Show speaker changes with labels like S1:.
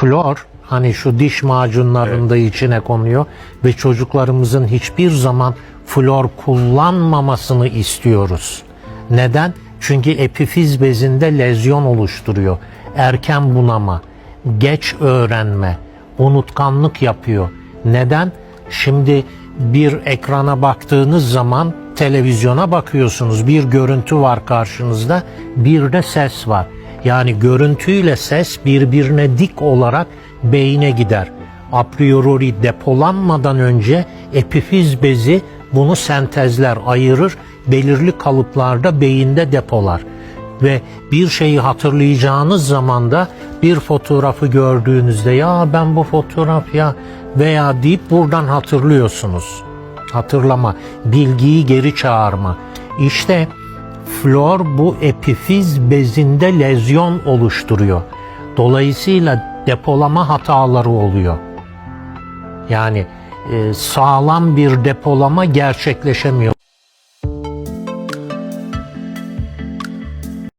S1: flor hani şu diş macunlarında içine konuyor ve çocuklarımızın hiçbir zaman flor kullanmamasını istiyoruz. Neden? Çünkü epifiz bezinde lezyon oluşturuyor. Erken bunama, geç öğrenme, unutkanlık yapıyor. Neden? Şimdi bir ekrana baktığınız zaman televizyona bakıyorsunuz. Bir görüntü var karşınızda, bir de ses var. Yani görüntüyle ses birbirine dik olarak beyine gider. A priori depolanmadan önce epifiz bezi bunu sentezler, ayırır, belirli kalıplarda beyinde depolar. Ve bir şeyi hatırlayacağınız zaman da bir fotoğrafı gördüğünüzde ya ben bu fotoğraf ya veya deyip buradan hatırlıyorsunuz. Hatırlama, bilgiyi geri çağırma. İşte flor bu epifiz bezinde lezyon oluşturuyor. Dolayısıyla depolama hataları oluyor. Yani e, sağlam bir depolama gerçekleşemiyor.